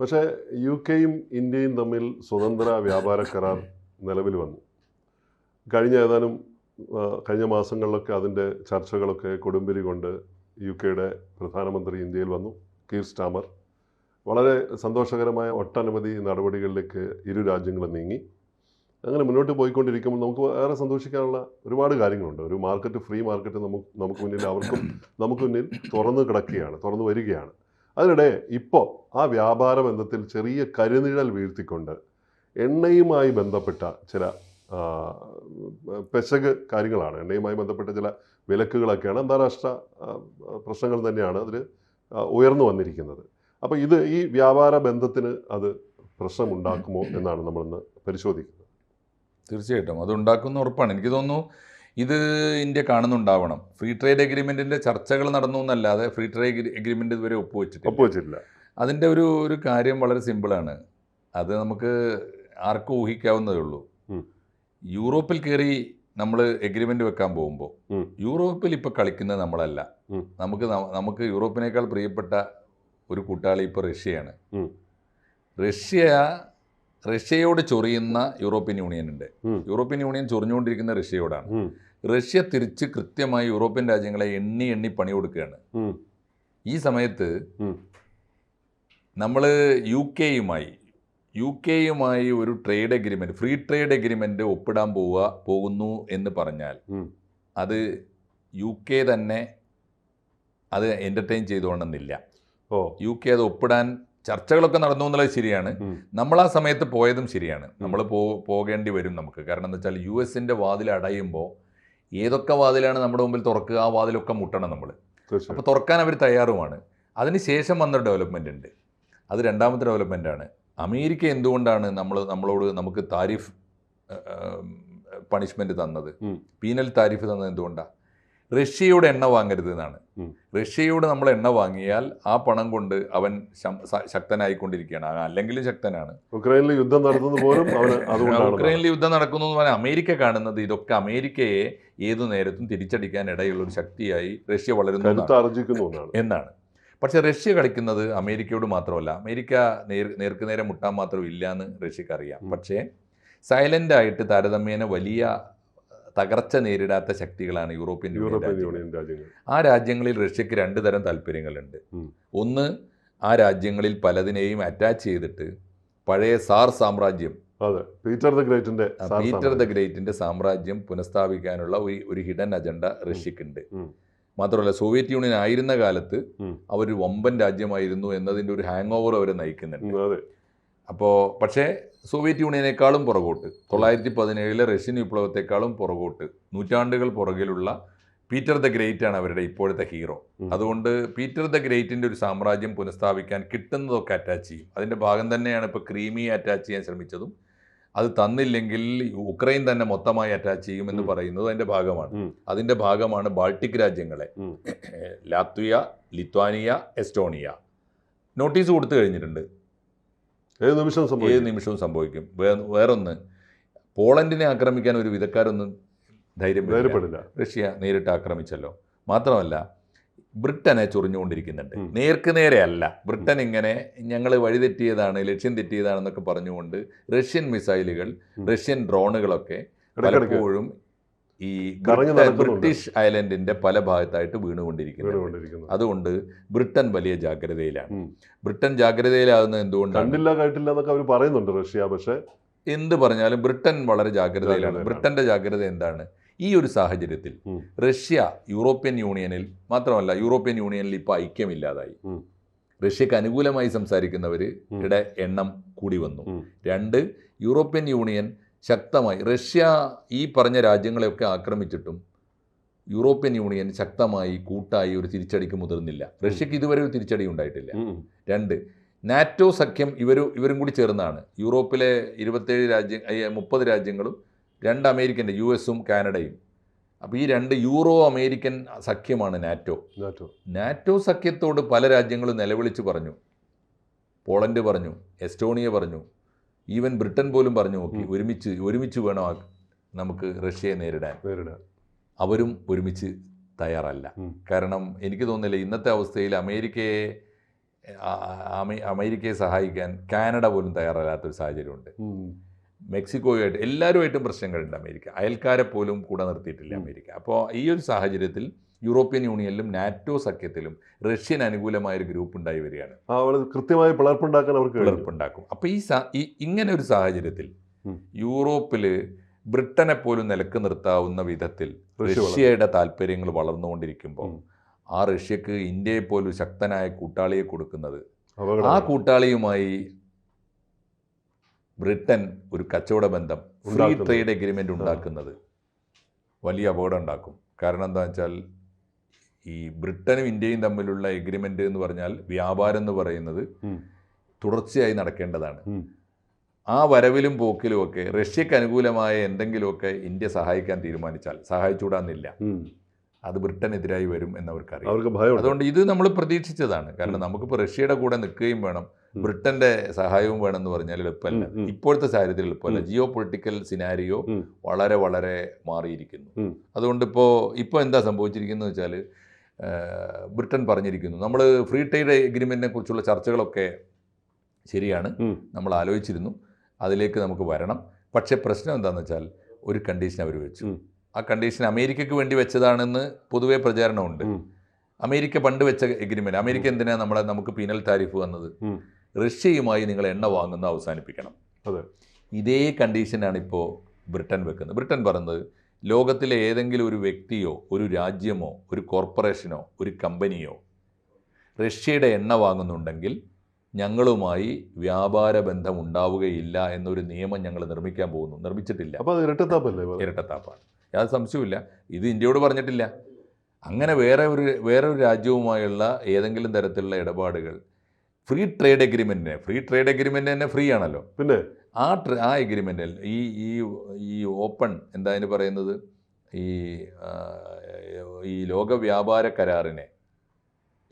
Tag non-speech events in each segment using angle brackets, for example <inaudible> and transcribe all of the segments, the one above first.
പക്ഷേ യു കെയും ഇന്ത്യയും തമ്മിൽ സ്വതന്ത്ര വ്യാപാര കരാർ നിലവിൽ വന്നു. കഴിഞ്ഞ ഏതാനും കഴിഞ്ഞ മാസങ്ങളിലൊക്കെ അതിന്റെ ചർച്ചകളൊക്കെ കൊടുമ്പിരി കൊണ്ട് യു കെയുടെ പ്രധാനമന്ത്രി ഇന്ത്യയിൽ വന്നു കീർ സ്റ്റാമർ. വളരെ സന്തോഷകരമായ ഒട്ടനവധി നടപടികളിലേക്ക് ഇരു രാജ്യങ്ങളും നീങ്ങി. അങ്ങനെ മുന്നോട്ട് പോയിക്കൊണ്ടിരിക്കുമ്പോൾ നമുക്ക് ഏറെ സന്തോഷിക്കാനുള്ള ഒരുപാട് കാര്യങ്ങളുണ്ട്. ഒരു മാർക്കറ്റ് ഫ്രീ മാർക്കറ്റ് നമുക്ക് നമുക്ക് മുന്നിൽ അവർക്കും നമുക്ക് മുന്നിൽ തുറന്നു കിടക്കുകയാണ് തുറന്നു വരികയാണ്. അതിനിടെ ഇപ്പോൾ ആ വ്യാപാര ബന്ധത്തിൽ ചെറിയ കരുനിഴൽ വീഴ്ത്തിക്കൊണ്ട് എണ്ണയുമായി ബന്ധപ്പെട്ട ചില പെശക് കാര്യങ്ങളാണ്. എണ്ണയുമായി ബന്ധപ്പെട്ട ചില വിലക്കുകളൊക്കെയാണ് അന്താരാഷ്ട്ര പ്രശ്നങ്ങൾ തന്നെയാണ് അതിൽ ഉയർന്നു വന്നിരിക്കുന്നത്. അപ്പോൾ ഇത് ഈ വ്യാപാര ബന്ധത്തിന് അത് പ്രശ്നമുണ്ടാക്കുമോ എന്നാണ് നമ്മളിന്ന് പരിശോധിക്കുന്നത്. തീർച്ചയായിട്ടും. അത് ഉണ്ടാക്കുന്ന ഉറപ്പാണ്. എനിക്ക് തോന്നുന്നു ഇത് ഇന്ത്യ കാണുന്നുണ്ടാവണം. ഫ്രീ ട്രേഡ് അഗ്രിമെന്റിന്റെ ചർച്ചകൾ നടന്നു എന്നല്ലാതെ ഫ്രീ ട്രേഡ് അഗ്രിമെന്റ് ഇതുവരെ ഒപ്പുവെച്ചിട്ടില്ല. ഒപ്പുവെച്ചിട്ടില്ല. അതിന്റെ ഒരു ഒരു കാര്യം വളരെ സിമ്പിളാണ് അത് നമുക്ക് ആർക്കും ഊഹിക്കാവുന്നതേ ഉള്ളൂ. യൂറോപ്പിൽ കയറി നമ്മൾ എഗ്രിമെന്റ് വെക്കാൻ പോകുമ്പോൾ യൂറോപ്പിൽ ഇപ്പോൾ കളിക്കുന്നത് നമ്മളല്ല. നമുക്ക് നമുക്ക് യൂറോപ്പിനേക്കാൾ പ്രിയപ്പെട്ട ഒരു കൂട്ടാളി ഇപ്പോൾ റഷ്യയാണ്. റഷ്യ റഷ്യയോട് ചൊറിയുന്ന യൂറോപ്യൻ യൂണിയൻ ഉണ്ട്. യൂറോപ്യൻ യൂണിയൻ ചൊറിഞ്ഞുകൊണ്ടിരിക്കുന്ന റഷ്യയോടാണ്. റഷ്യ തിരിച്ച് കൃത്യമായി യൂറോപ്യൻ രാജ്യങ്ങളെ എണ്ണി എണ്ണി പണി കൊടുക്കുകയാണ്. ഈ സമയത്ത്. നമ്മൾ യു കെയുമായി യു കെയുമായി ഒരു trade agreement free trade agreement ഒപ്പിടാൻ പോവുക പോകുന്നു എന്ന് പറഞ്ഞാൽ അത് യു കെ തന്നെ അത് എന്റർടൈൻ ചെയ്തുകൊണ്ടെന്നില്ല ഓ. യു കെ അത് ഒപ്പിടാൻ ചർച്ചകളൊക്കെ നടന്നു എന്നുള്ളത് ശരിയാണ്. നമ്മൾ ആ സമയത്ത് പോയതും ശരിയാണ്. നമ്മൾ പോ പോകേണ്ടി വരും നമുക്ക്. കാരണം എന്താ വെച്ചാൽ യു എസിന്റെ വാതിൽ അടയുമ്പോൾ ഏതൊക്കെ വാതിലാണ് നമ്മുടെ മുമ്പിൽ തുറക്കുക ആ വാതിലൊക്കെ മുട്ടണം നമ്മൾ അപ്പോൾ തുറക്കാൻ അവർ തയ്യാറുമാണ്. അതിനുശേഷം വന്നൊരു ഡെവലപ്മെന്റ് ഉണ്ട്. അത് രണ്ടാമത്തെ ഡെവലപ്മെന്റ് ആണ്. അമേരിക്ക എന്തുകൊണ്ടാണ് നമ്മൾ നമ്മളോട് നമുക്ക് താരിഫ് പണിഷ്മെന്റ് തന്നത്? പീനൽ താരിഫ് തന്നത് എന്തുകൊണ്ടാണ് റഷ്യയോട് എണ്ണ വാങ്ങരുത് എന്നാണ്. റഷ്യയുടെ നമ്മൾ എണ്ണ വാങ്ങിയാൽ ആ പണം കൊണ്ട് അവൻ ശക്തനായിക്കൊണ്ടിരിക്കുകയാണ്. അല്ലെങ്കിലും ശക്തനാണ്. ഉക്രൈനിൽ യുദ്ധം നടത്തുന്നത് പോലും <laughs> ഉക്രൈനിൽ യുദ്ധം നടക്കുന്നു എന്ന് പറഞ്ഞാൽ അമേരിക്ക കാണുന്നത് ഇതൊക്കെ അമേരിക്കയെ ഏതു നേരത്തും തിരിച്ചടിക്കാൻ ഇടയുള്ള ഒരു ശക്തിയായി റഷ്യ വളരുന്നു എന്നാണ്. പക്ഷേ റഷ്യ കളിക്കുന്നത് അമേരിക്കയോട് മാത്രമല്ല അമേരിക്ക നേർ നേർക്ക് നേരെ മുട്ടാൻ മാത്രം ഇല്ല എന്ന് റഷ്യക്കറിയാം. പക്ഷേ സൈലന്റായിട്ട് താരതമ്യേന വലിയ തകർച്ച നേരിടാത്ത ശക്തികളാണ് യൂറോപ്യൻ യൂറോപ്യൻ. യൂണിയൻ രാജ്യങ്ങൾ. ആ രാജ്യങ്ങളിൽ റഷ്യക്ക് രണ്ട് തരം താല്പര്യങ്ങളുണ്ട്. ഒന്ന് ആ രാജ്യങ്ങളിൽ പലതിനെയും അറ്റാച്ച് ചെയ്തിട്ട് പഴയ സാർ സാമ്രാജ്യം അതെ. പീറ്റർ ദ ഗ്രേറ്റിന്റെ പീറ്റർ ദ സാമ്രാജ്യം. ഗ്രേറ്റിന്റെ സാമ്രാജ്യം പുനഃസ്ഥാപിക്കാനുള്ള ഒരു ഒരു ഹിഡൻ അജണ്ട റഷ്യക്കുണ്ട്. ഉണ്ട് മാത്രമല്ല സോവിയറ്റ് യൂണിയൻ ആയിരുന്ന കാലത്ത്. അവർ വമ്പൻ രാജ്യമായിരുന്നു എന്നതിന്റെ ഒരു ഹാങ് ഓവർ അവരെ നയിക്കുന്നുണ്ട്. അപ്പോൾ പക്ഷേ സോവിയറ്റ് യൂണിയനേക്കാളും പുറകോട്ട് തൊള്ളായിരത്തി പതിനേഴിലെ റഷ്യൻ വിപ്ലവത്തെക്കാളും പുറകോട്ട് നൂറ്റാണ്ടുകൾ പുറകിലുള്ള പീറ്റർ ദ ഗ്രേറ്റ് ആണ് അവരുടെ ഇപ്പോഴത്തെ ഹീറോ. അതുകൊണ്ട് പീറ്റർ ദ ഗ്രേറ്റിന്റെ ഒരു സാമ്രാജ്യം പുനഃസ്ഥാപിക്കാൻ കിട്ടുന്നതൊക്കെ അറ്റാച്ച് ചെയ്യും. അതിന്റെ ഭാഗം തന്നെയാണ് ഇപ്പോൾ ക്രീമി അറ്റാച്ച് ചെയ്യാൻ ശ്രമിച്ചതും അത് തന്നില്ലെങ്കിൽ ഉക്രൈൻ തന്നെ മൊത്തമായി അറ്റാച്ച് ചെയ്യുമെന്ന്. പറയുന്നത് അതിന്റെ ഭാഗമാണ്. അതിന്റെ ഭാഗമാണ് ബാൾട്ടിക് രാജ്യങ്ങളെ. Latvia Lithuania Estonia. നോട്ടീസ് കൊടുത്തു കഴിഞ്ഞിട്ടുണ്ട്. ഏത് നിമിഷവും സംഭവിക്കും. ഏത് നിമിഷവും സംഭവിക്കും. വേ- വേറൊന്ന് പോളണ്ടിനെ ആക്രമിക്കാൻ ഒരു വിധക്കാരൊന്നും ധൈര്യം ധൈര്യപ്പെടില്ല. റഷ്യ നേരിട്ട് ആക്രമിച്ചല്ലോ. മാത്രമല്ല ബ്രിട്ടനെ ചൊറിഞ്ഞുകൊണ്ടിരിക്കുന്നുണ്ട്. നേർക്ക് നേരെയല്ല ബ്രിട്ടൻ ഇങ്ങനെ ഞങ്ങൾ വഴിതെറ്റിയതാണ് ലക്ഷ്യം തെറ്റിയതാണെന്നൊക്കെ പറഞ്ഞുകൊണ്ട് റഷ്യൻ മിസൈലുകൾ റഷ്യൻ ഡ്രോണുകളൊക്കെ പലപ്പോഴും ഈ ബ്രിട്ടീഷ് ഐലൻഡിന്റെ പല ഭാഗത്തായിട്ട് വീണുകൊണ്ടിരിക്കുന്നത് അതുകൊണ്ട് ബ്രിട്ടൻ വലിയ ജാഗ്രതയിലാണ്. ബ്രിട്ടൻ ജാഗ്രതയിലാകുന്ന എന്തുകൊണ്ടാണ്? കണ്ടില്ല കേട്ടില്ല എന്നൊക്കെ അവർ പറയുന്നുണ്ട് റഷ്യ പക്ഷേ എന്ത് പറഞ്ഞാലും ബ്രിട്ടൻ വളരെ ജാഗ്രതയിലാണ്. ബ്രിട്ടന്റെ ജാഗ്രത എന്താണ്? ഈ ഒരു സാഹചര്യത്തിൽ റഷ്യ യൂറോപ്യൻ യൂണിയനിൽ മാത്രമല്ല യൂറോപ്യൻ യൂണിയനിൽ ഇപ്പോൾ ഐക്യമില്ലാതായി. റഷ്യക്ക് അനുകൂലമായി സംസാരിക്കുന്നവരുടെ എണ്ണം കൂടി വന്നു. രണ്ട് യൂറോപ്യൻ യൂണിയൻ ശക്തമായി. റഷ്യ ഈ പറഞ്ഞ രാജ്യങ്ങളെയൊക്കെ ആക്രമിച്ചിട്ടും യൂറോപ്യൻ യൂണിയൻ ശക്തമായി കൂട്ടായി ഒരു തിരിച്ചടിക്ക് മുതിർന്നില്ല. റഷ്യക്ക് ഇതുവരെ ഒരു തിരിച്ചടി ഉണ്ടായിട്ടില്ല. രണ്ട് നാറ്റോ സഖ്യം ഇവർ ഇവരും കൂടി ചേർന്നാണ്. യൂറോപ്പിലെ ഇരുപത്തേഴ് രാജ്യ മുപ്പത് രാജ്യങ്ങളും രണ്ട് അമേരിക്കന്റെ യു എസും കാനഡയും. അപ്പോൾ ഈ രണ്ട് യൂറോ അമേരിക്കൻ സഖ്യമാണ് നാറ്റോ. നാറ്റോ. നാറ്റോ സഖ്യത്തോട് പല രാജ്യങ്ങളും നിലവിളിച്ച് പറഞ്ഞു. പോളണ്ട് പറഞ്ഞു എസ്റ്റോണിയ പറഞ്ഞു ഈവൻ ബ്രിട്ടൻ പോലും പറഞ്ഞു നോക്കി ഒരുമിച്ച് ഒരുമിച്ച് വേണം നമുക്ക് റഷ്യയെ നേരിടാൻ. അവരും ഒരുമിച്ച് തയ്യാറല്ല. കാരണം എനിക്ക് തോന്നുന്നില്ല ഇന്നത്തെ അവസ്ഥയിൽ അമേരിക്കയെ അമേരിക്കയെ സഹായിക്കാൻ കാനഡ പോലും തയ്യാറല്ലാത്തൊരു സാഹചര്യമുണ്ട്. മെക്സിക്കോയുമായിട്ട് എല്ലാവരുമായിട്ടും പ്രശ്നങ്ങളുണ്ട് അമേരിക്ക. അയൽക്കാരെ പോലും കൂടെ നിർത്തിയിട്ടില്ല അമേരിക്ക. അപ്പോൾ ഈ ഒരു സാഹചര്യത്തിൽ യൂറോപ്യൻ യൂണിയനിലും നാറ്റോ സഖ്യത്തിലും റഷ്യൻ അനുകൂലമായ ഒരു ഗ്രൂപ്പ് ഉണ്ടായി വരികയാണ്. കൃത്യമായി പിളർപ്പുണ്ടാക്കാൻ അവർക്ക് പിളർപ്പുണ്ടാക്കും. അപ്പോൾ ഈ ഇങ്ങനെ ഒരു സാഹചര്യത്തിൽ. യൂറോപ്പിൽ ബ്രിട്ടനെ പോലും നിലയ്ക്ക് നിർത്താവുന്ന വിധത്തിൽ റഷ്യയുടെ താല്പര്യങ്ങൾ വളർന്നുകൊണ്ടിരിക്കുമ്പോൾ ആ റഷ്യക്ക് ഇന്ത്യയെ പോലും ശക്തനായ കൂട്ടാളിയെ കൊടുക്കുന്നത് ആ കൂട്ടാളിയുമായി ബ്രിട്ടൻ ഒരു കച്ചവട ബന്ധം ഫ്രീ. ട്രേഡ് എഗ്രിമെന്റ് ഉണ്ടാക്കുന്നത് വലിയ അപകടം ഉണ്ടാക്കും കാരണം എന്താ വെച്ചാൽ ഈ ബ്രിട്ടനും ഇന്ത്യയും തമ്മിലുള്ള എഗ്രിമെന്റ് എന്ന് പറഞ്ഞാൽ വ്യാപാരം എന്ന് പറയുന്നത്. തുടർച്ചയായി നടക്കേണ്ടതാണ്. ആ വരവിലും പോക്കിലും ഒക്കെ റഷ്യക്ക് അനുകൂലമായ എന്തെങ്കിലുമൊക്കെ ഇന്ത്യ സഹായിക്കാൻ തീരുമാനിച്ചാൽ സഹായിച്ചുകൂടാന്നില്ല. അത് ബ്രിട്ടനെതിരായി വരും എന്നവർക്കറിയാം അവർക്ക് അതുകൊണ്ട് ഇത് നമ്മൾ പ്രതീക്ഷിച്ചതാണ് കാരണം നമുക്കിപ്പോൾ റഷ്യയുടെ കൂടെ നിൽക്കുകയും വേണം. ബ്രിട്ടന്റെ സഹായവും വേണമെന്ന് പറഞ്ഞാൽ എളുപ്പമല്ല. ഇപ്പോഴത്തെ സാഹചര്യത്തിൽ എളുപ്പമല്ല. Geopolitical scenario. വളരെ വളരെ മാറിയിരിക്കുന്നു. അതുകൊണ്ട് ഇപ്പോൾ ഇപ്പോൾ എന്താ സംഭവിച്ചിരിക്കുന്നത് വെച്ചാൽ ബ്രിട്ടൻ പറഞ്ഞിരിക്കുന്നു നമ്മൾ ഫ്രീ ട്രേഡ് എഗ്രിമെന്റിനെ കുറിച്ചുള്ള ചർച്ചകളൊക്കെ ശരിയാണ്. നമ്മൾ ആലോചിച്ചിരുന്നു അതിലേക്ക് നമുക്ക് വരണം പക്ഷേ പ്രശ്നം എന്താണെന്ന് വെച്ചാൽ ഒരു കണ്ടീഷൻ അവർ വെച്ചു. ആ കണ്ടീഷൻ അമേരിക്കയ്ക്ക് വേണ്ടി വെച്ചതാണെന്ന് പൊതുവെ പ്രചാരണമുണ്ട്. അമേരിക്ക പണ്ട് വെച്ച എഗ്രിമെന്റ് അമേരിക്ക എന്തിനാ നമ്മളെ നമുക്ക് പീനൽ താരിഫ് വന്നത്. റഷ്യയുമായി നിങ്ങൾ എണ്ണ വാങ്ങുന്ന അവസാനിപ്പിക്കണം. അതെ. ഇതേ കണ്ടീഷനാണ് ഇപ്പോൾ ബ്രിട്ടൻ വെക്കുന്നത്. ബ്രിട്ടൻ പറയുന്നത് ലോകത്തിലെ ഏതെങ്കിലും ഒരു വ്യക്തിയോ ഒരു രാജ്യമോ ഒരു കോർപ്പറേഷനോ ഒരു കമ്പനിയോ റഷ്യയുടെ എണ്ണ വാങ്ങുന്നുണ്ടെങ്കിൽ ഞങ്ങളുമായി വ്യാപാര ബന്ധം ഉണ്ടാവുകയില്ല എന്നൊരു നിയമം ഞങ്ങൾ നിർമ്മിക്കാൻ പോകുന്നു. നിർമ്മിച്ചിട്ടില്ല. അപ്പോൾ അത് ഇരട്ടത്താപ്പല്ലേ? ഇരട്ടത്താപ്പാണ്. യാതൊരു സംശയമില്ല ഇത് ഇന്ത്യയോട് പറഞ്ഞിട്ടില്ല. അങ്ങനെ വേറെ ഒരു വേറെ ഒരു രാജ്യവുമായുള്ള ഏതെങ്കിലും തരത്തിലുള്ള ഇടപാടുകൾ ഫ്രീ ട്രേഡ് എഗ്രിമെന്റിനെ ഫ്രീ ട്രേഡ് എഗ്രിമെന്റ് തന്നെ ഫ്രീ ആണല്ലോ. പിന്നെ? ആ ആ എഗ്രിമെന്റിൽ ഈ ഈ ഈ ഓപ്പൺ എന്താ അതിന് പറയുന്നത്? ഈ ഈ ലോക വ്യാപാര കരാറിനെ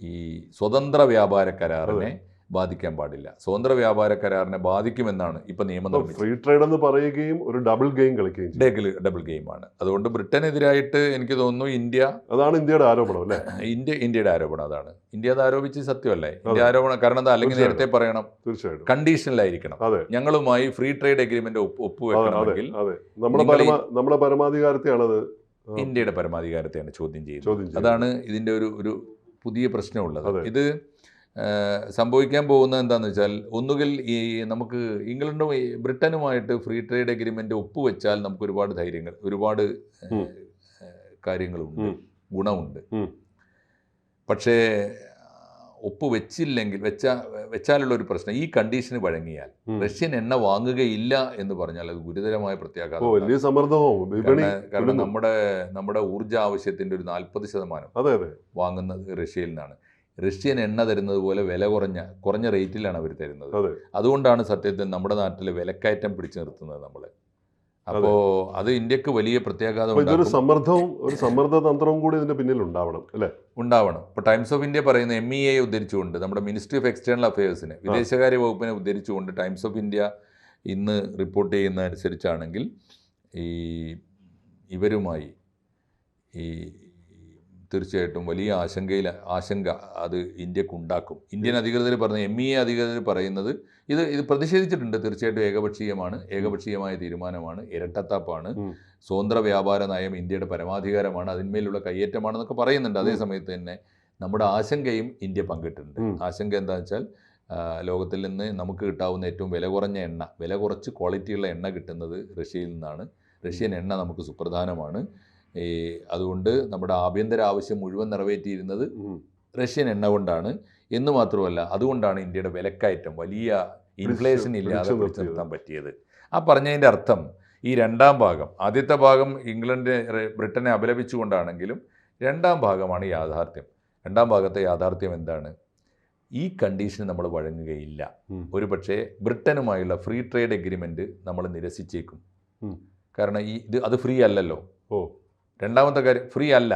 ഈ സ്വതന്ത്ര വ്യാപാര കരാറിനെ ബാധിക്കാൻ പാടില്ല. സ്വതന്ത്ര വ്യാപാര കരാറിനെ ബാധിക്കുമെന്നാണ് ഇപ്പം നിയമം ഫ്രീ ട്രേഡ് എന്ന് പറയുകയും ഒരു ഡബിൾ ഗെയിം കളിക്കുകയും ഡബിൾ ഡബിൾ ഗെയിമാണ് അതുകൊണ്ട് ബ്രിട്ടനെതിരായിട്ട് എനിക്ക് തോന്നുന്നു ഇന്ത്യ അതാണ് ഇന്ത്യയുടെ ആരോപണം അല്ലേ? <laughs> ഇന്ത്യ ഇന്ത്യയുടെ ആരോപണം അതാണ്. ഇന്ത്യ അത് ആരോപിച്ച് സത്യമല്ലേ? ഇന്ത്യ. ആരോപണം കാരണം എന്താ? അല്ലെങ്കിൽ നേരത്തെ പറയണം തീർച്ചയായിട്ടും. കണ്ടീഷനിലായിരിക്കണം. ഞങ്ങളുമായി ഫ്രീ ട്രേഡ് അതെ ഒപ്പുവെക്കണമെങ്കിൽ നമ്മുടെ പരമാധികാരത്തെയാണത്. ഇന്ത്യയുടെ പരമാധികാരത്തെയാണ് ചോദ്യം ചെയ്യുന്നത്. അതാണ് ഇതിന്റെ ഒരു ഒരു പുതിയ പ്രശ്നമുള്ളത്. ഇത് സംഭവിക്കാൻ പോകുന്നത് എന്താണെന്ന് വെച്ചാൽ ഒന്നുകിൽ ഈ നമുക്ക് ഇംഗ്ലണ്ടും ബ്രിട്ടനുമായിട്ട് ഫ്രീ ട്രേഡ് എഗ്രിമെന്റ് ഒപ്പുവെച്ചാൽ നമുക്ക് ഒരുപാട് ധൈര്യങ്ങൾ ഒരുപാട് കാര്യങ്ങളുണ്ട്. ഗുണമുണ്ട്. പക്ഷേ ഒപ്പുവെച്ചില്ലെങ്കിൽ വെച്ച വെച്ചാലുള്ള ഒരു പ്രശ്നം ഈ കണ്ടീഷന് വഴങ്ങിയാൽ റഷ്യൻ എണ്ണ വാങ്ങുകയില്ല എന്ന് പറഞ്ഞാൽ അത് ഗുരുതരമായ പ്രത്യാഘാതം കാരണം നമ്മുടെ നമ്മുടെ ഊർജ ആവശ്യത്തിന്റെ ഒരു നാൽപ്പത് ശതമാനം വാങ്ങുന്നത് റഷ്യയിൽ നിന്നാണ്. റഷ്യൻ എണ്ണ തരുന്നത് പോലെ വില കുറഞ്ഞ കുറഞ്ഞ റേറ്റിലാണ് അവർ തരുന്നത്. അതുകൊണ്ടാണ് സത്യത്തിൽ നമ്മുടെ നാട്ടിൽ വിലക്കയറ്റം പിടിച്ചു നിർത്തുന്നത് നമ്മൾ അപ്പോ അത് ഇന്ത്യയ്ക്ക് വലിയ പ്രത്യാഘാതം ഇതൊരു സമ്മർദ്ദവും ഒരു സമ്മർദ്ദ തന്ത്രവും കൂടി ഇതിന്റെ പിന്നിൽ ഉണ്ടാവണം അല്ലേ? ഉണ്ടാവണം. ഇപ്പോൾ ടൈംസ് ഓഫ് ഇന്ത്യ പറയുന്ന എം ഇ എ ഉദ്ധരിച്ചുകൊണ്ട് നമ്മുടെ മിനിസ്ട്രി ഓഫ് എക്സ്റ്റേണൽ അഫയേഴ്സിനെ വിദേശകാര്യ വകുപ്പിനെ ഉദ്ധരിച്ചുകൊണ്ട് ടൈംസ് ഓഫ് ഇന്ത്യ ഇന്ന് റിപ്പോർട്ട് ചെയ്യുന്ന അനുസരിച്ചാണെങ്കിൽ ഈ ഇവരുമായി ഈ തീർച്ചയായിട്ടും വലിയ ആശങ്കയിൽ ആശങ്ക അത് ഇന്ത്യയ്ക്ക് ഉണ്ടാക്കും. ഇന്ത്യൻ അധികൃതർ പറഞ്ഞ എം ഇ എ അധികൃതർ പറയുന്നത് ഇത് ഇത് പ്രതിഷേധിച്ചിട്ടുണ്ട്. തീർച്ചയായിട്ടും ഏകപക്ഷീയമാണ്. ഏകപക്ഷീയമായ തീരുമാനമാണ്. ഇരട്ടത്താപ്പാണ്. സ്വതന്ത്ര വ്യാപാര നയം ഇന്ത്യയുടെ പരമാധികാരമാണ്. അതിന്മേലുള്ള കയ്യേറ്റമാണെന്നൊക്കെ പറയുന്നുണ്ട്. അതേ സമയത്ത് തന്നെ നമ്മുടെ ആശങ്കയും ഇന്ത്യ പങ്കിട്ടിട്ടുണ്ട്. ആശങ്ക എന്താണെന്ന് വെച്ചാൽ ലോകത്തിൽ നിന്ന് നമുക്ക് കിട്ടാവുന്ന ഏറ്റവും വില കുറഞ്ഞ എണ്ണ വില കുറച്ച് ക്വാളിറ്റിയുള്ള എണ്ണ കിട്ടുന്നത് റഷ്യയിൽ നിന്നാണ്. റഷ്യൻ എണ്ണ നമുക്ക് സുപ്രധാനമാണ്. ഈ അതുകൊണ്ട് നമ്മുടെ ആഭ്യന്തര ആവശ്യം മുഴുവൻ നിറവേറ്റിയിരുന്നത്. റഷ്യൻ എണ്ണ കൊണ്ടാണ്. എന്ന് മാത്രമല്ല അതുകൊണ്ടാണ് ഇന്ത്യയുടെ വിലക്കയറ്റം വലിയ ഇൻഫ്ലേഷൻ ഇല്ലാതെ പിടിച്ചു നിർത്താൻ പറ്റിയത്. ആ പറഞ്ഞതിന്റെ അർത്ഥം ഈ രണ്ടാം ഭാഗം ആദ്യത്തെ ഭാഗം ഇംഗ്ലണ്ട് റെ- ബ്രിട്ടനെ അപലപിച്ചുകൊണ്ടാണെങ്കിലും രണ്ടാം ഭാഗമാണ് യാഥാർത്ഥ്യം. രണ്ടാം ഭാഗത്തെ യാഥാർത്ഥ്യം എന്താണ്? ഈ കണ്ടീഷൻ നമ്മൾ വഴങ്ങുകയില്ല. ഒരു പക്ഷേ ബ്രിട്ടനുമായുള്ള ഫ്രീ ട്രേഡ് എഗ്രിമെന്റ് നമ്മൾ നിരസിച്ചേക്കും. കാരണം ഈ ഇത് അത് ഫ്രീ അല്ലല്ലോ. ഓ. രണ്ടാമത്തെ കാര്യം ഫ്രീ അല്ല.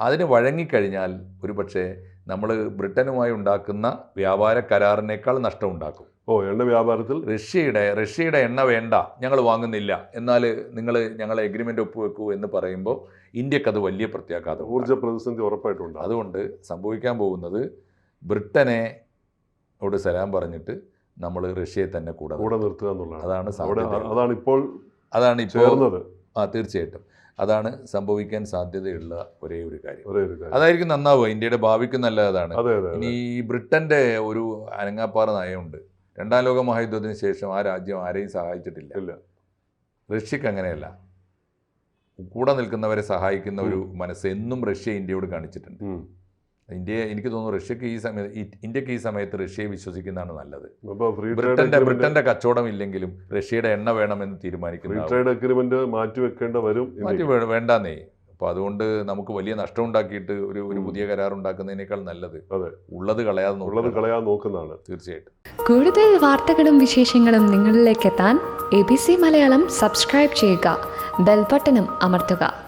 അതിന് വഴങ്ങിക്കഴിഞ്ഞാൽ ഒരു പക്ഷേ നമ്മൾ ബ്രിട്ടനുമായി ഉണ്ടാക്കുന്ന വ്യാപാര കരാറിനേക്കാൾ നഷ്ടം ഉണ്ടാക്കും ഓ എണ്ണ വ്യാപാരത്തിൽ? റഷ്യയുടെ റഷ്യയുടെ എണ്ണ വേണ്ട ഞങ്ങൾ വാങ്ങുന്നില്ല. എന്നാൽ നിങ്ങൾ ഞങ്ങളെ എഗ്രിമെന്റ് ഒപ്പുവെക്കൂ എന്ന് പറയുമ്പോൾ ഇന്ത്യക്കത് അത് വലിയ പ്രത്യാഘാതം ഊർജ പ്രതിസന്ധി ഉറപ്പായിട്ടുണ്ട് അതുകൊണ്ട് സംഭവിക്കാൻ പോകുന്നത് ബ്രിട്ടനെ ഓട് സലാം പറഞ്ഞിട്ട് നമ്മൾ റഷ്യയെ തന്നെ കൂടെ കൂടെ നിർത്തും. നിർത്തുക എന്നുള്ളതാണ്. അതാണ് അതാണ് ഇപ്പോൾ അതാണ് ഇപ്പോൾ ആ തീർച്ചയായിട്ടും. അതാണ് സംഭവിക്കാൻ സാധ്യതയുള്ള ഒരേ ഒരു കാര്യം. അതായിരിക്കും നന്നാവുക. ഇന്ത്യയുടെ ഭാവിക്ക് നല്ല അതാണ് അതെ അതെ. ഇനി ബ്രിട്ടന്റെ ഒരു അനങ്ങാപ്പാറ നയമുണ്ട്. രണ്ടാം ലോക മഹായുദ്ധത്തിന് ശേഷം ആ രാജ്യം ആരെയും സഹായിച്ചിട്ടില്ല. റഷ്യക്ക് അങ്ങനെയല്ല. കൂടെ നിൽക്കുന്നവരെ സഹായിക്കുന്ന ഒരു മനസ്സ് എന്നും റഷ്യ ഇന്ത്യയോട് കാണിച്ചിട്ടുണ്ട്. ഉം. ഇന്ത്യയെ എനിക്ക് തോന്നുന്നു റഷ്യക്ക് ഈ സമയത്ത് ഇന്ത്യയ്ക്ക് ഈ സമയത്ത് റഷ്യയെ വിശ്വസിക്കുന്നതാണ് നല്ലത്. ബ്രിട്ടന്റെ ബ്രിട്ടന്റെ കച്ചവടം ഇല്ലെങ്കിലും റഷ്യയുടെ എണ്ണ വേണമെന്ന് തീരുമാനിക്കുന്നു അഗ്രിമെന്റ് മാറ്റിവെക്കേണ്ട വരും മാറ്റി. വേണ്ടാന്നേ. അപ്പോൾ അതുകൊണ്ട് നമുക്ക് വലിയ നഷ്ടം ഉണ്ടാക്കിയിട്ട് ഒരു ഒരു പുതിയ കരാർ ഉണ്ടാക്കുന്നതിനേക്കാൾ നല്ലത്. ഉള്ളത് കളയാതെ ഉള്ളത് കളയാതെ കളയാൻ നോക്കുന്നതാണ്. തീർച്ചയായിട്ടും. കൂടുതൽ വാർത്തകളും വിശേഷങ്ങളും നിങ്ങളിലേക്ക് എത്താൻ A B C Malayalam subscribe ചെയ്യുക. ബെൽബട്ടനും അമർത്തുക.